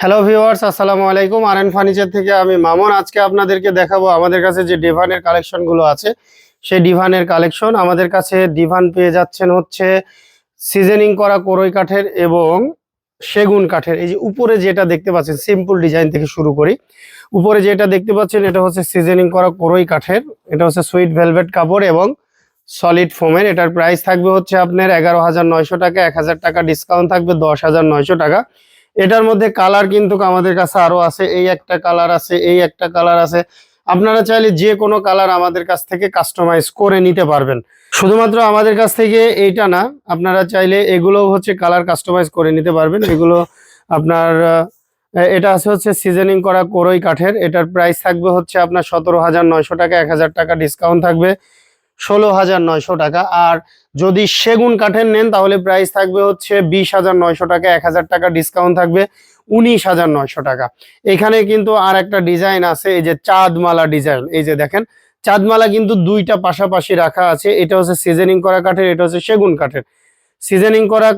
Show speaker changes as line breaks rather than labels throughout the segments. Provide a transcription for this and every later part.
Hello viewers আসসালামু আলাইকুম। আর furniture থেকে আমি মামুন। আজকে আপনাদেরকে দেখাবো আমাদের কাছে যে ডিভানের কালেকশনগুলো আছে। সেই ডিভানের কালেকশন আমাদের কাছে ডিভান পেয়ে যাচ্ছেন হচ্ছে সিজনিং করা কোরই কাঠের এবং সেগুন কাঠের। এই যে উপরে যেটা দেখতে পাচ্ছেন সিম্পল ডিজাইন থেকে শুরু করি। উপরে যেটা দেখতে পাচ্ছেন, এটা হচ্ছে সিজনিং করা কোরই কাঠের। এটা হচ্ছে সুইট ভেলভেট কাপড় এবং সলিড ফোমের এটার প্রাইস থাকবে হচ্ছে আপনার এগারো হাজার নয়শো টাকা, এক হাজার টাকা ডিসকাউন্ট থাকবে দশ হাজার নয়শো টাকা। এটার মধ্যে কালার কিন্তু আমাদের কাছে আরও আছে, এই একটা কালার আছে, এই একটা কালার আছে। আপনারা চাইলে যে কোনো কালার আমাদের কাছ থেকে কাস্টমাইজ করে নিতে পারবেন। শুধুমাত্র আমাদের কাছ থেকে এইটা না, আপনারা চাইলে এগুলো হচ্ছে কালার কাস্টমাইজ করে নিতে পারবেন। এগুলো আপনার এটা আছে হচ্ছে সিজনিং করা কোরই কাঠের। এটার প্রাইস থাকবে হচ্ছে আপনার সতেরো হাজার নয়শো টাকা, এক হাজার টাকা ডিসকাউন্ট থাকবে। ষোলো হাজার নয়শো টাকা। আর যদি সেগুন কাঠের নেন, তাহলে প্রাইস থাকবে হচ্ছে বিশ হাজার নয়শো টাকা, এক হাজার টাকা ডিসকাউন্ট থাকবে উনিশ হাজার নয়শো টাকা। এখানে কিন্তু আর একটা ডিজাইন আছে, এই যে চাঁদমালা ডিজাইন এই যে দেখেন, চাঁদমালা কিন্তু দুইটা পাশাপাশি রাখা আছে। এটা হচ্ছে সিজনিং করা কাঠের, এটা হচ্ছে সেগুন কাঠের। সিজনিং করা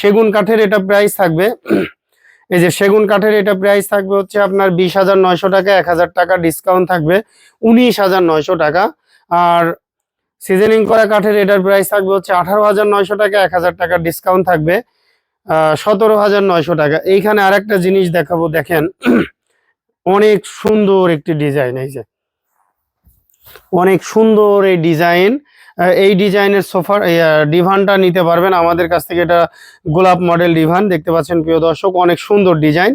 সেগুন কাঠের এটা প্রাইস থাকবে, এই যে সেগুন কাঠের এটা প্রাইস থাকবে হচ্ছে আপনার বিশ হাজার নয়শো টাকা, এক হাজার টাকা ডিসকাউন্ট থাকবে উনিশ হাজার নয়শো টাকা। আর সিজনিং করা কাঠের এটার প্রাইস থাকবে হচ্ছে আঠারো হাজার নয়শো টাকা, এক হাজার টাকা ডিসকাউন্ট থাকবে সতেরো হাজার নয়শো টাকা। এইখানে আর একটা জিনিস দেখাবো, দেখেন, অনেক সুন্দর একটি ডিজাইন এই যে। অনেক সুন্দর এই ডিজাইন এই ডিজাইনের সোফার ডিভানটা নিতে পারবেন। আমাদের কাছ থেকে এটা গোলাপ মডেল ডিভান, দেখতে পাচ্ছেন প্রিয় দর্শক, অনেক সুন্দর ডিজাইন।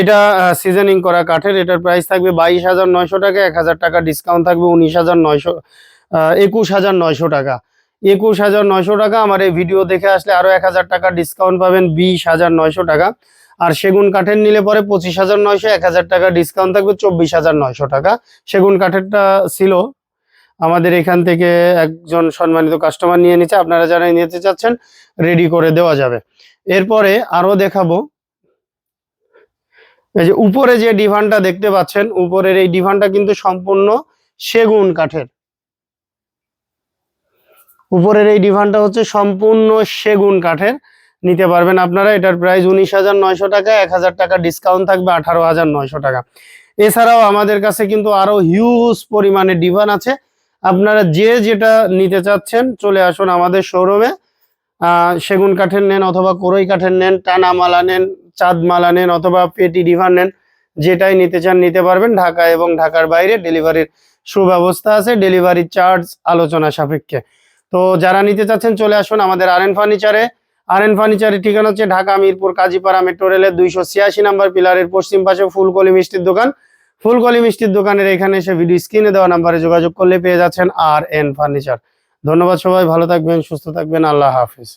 এটা সিজনিং করা কাঠের, এটার প্রাইস থাকবে বাইশ হাজার নয়শো টাকা, এক হাজার টাকা ডিসকাউন্ট থাকবে উনিশ হাজার নয়শো একুশ হাজার নয়শো টাকা। একুশ হাজার নয়শো টাকা, আমার এই ভিডিও দেখে আসলে আরও এক হাজার টাকা ডিসকাউন্ট পাবেন, বিশ হাজার নয়শো টাকা। আর সেগুন কাঠের নিলে পরে পঁচিশ হাজার নয়শো, এক হাজার টাকা ডিসকাউন্ট থাকবে চব্বিশ হাজার নয়শো টাকা। সেগুন কাঠেরটা ছিল আমাদের এখান থেকে একজন সম্মানিত কাস্টমার নিয়ে নিচ্ছে। আপনারা যারা নিতে চাচ্ছেন রেডি করে দেওয়া যাবে। এরপরে আরও দেখাবো। এই যে উপরে যে ডিভানটা দেখতে পাচ্ছেন, উপরের এই ডিভানটা কিন্তু সম্পূর্ণ সেগুন কাঠের। উপরের এই ডিভানটা হচ্ছে সম্পূর্ণ সেগুন কাঠের। নিতে পারবেন আপনারা, এটার প্রাইস উনিশ হাজার নয়শো টাকা, এক হাজার টাকা ডিসকাউন্ট থাকবে আঠারো হাজার নয়শো টাকা। এছাড়াও আমাদের কাছে কিন্তু আরও হিউজ পরিমাণে ডিভান আছে। আপনারা যে যেটা নিতে চাচ্ছেন, চলে আসুন আমাদের শোরুমে সেগুন কাঠের নেন অথবা কোরই কাঠের নেন টানা মালা নেন চাঁদ মালা নেন অথবা পেটি ডিভান নেন, যেটাই নিতে চান নিতে পারবেন ঢাকা এবং ঢাকার বাইরে। ডেলিভারির সুব্যবস্থা আছে, ডেলিভারি চার্জ আলোচনা সাপেক্ষে। তো যারা নিতে চাচ্ছেন, চলে আসুন আমাদের আর এন ফার্নিচারে আর এন ফার্নিচারের ঠিকানা হচ্ছে ঢাকা, মিরপুর, কাজীপাড়া, মেট্রো রেলের দুইশো ছিয়াশি নাম্বার পিলারের পশ্চিম পাশে ফুলকলি মিষ্টির দোকান। ফুলকলি মিষ্টির দোকানের এখানে এসে ভিডিও স্ক্রিনে দেওয়া নাম্বারে যোগাযোগ করলে পেয়ে যাচ্ছেন আর এন ফার্নিচার ধন্যবাদ সবাই, ভালো থাকবেন, সুস্থ থাকবেন, আল্লাহ হাফিজ।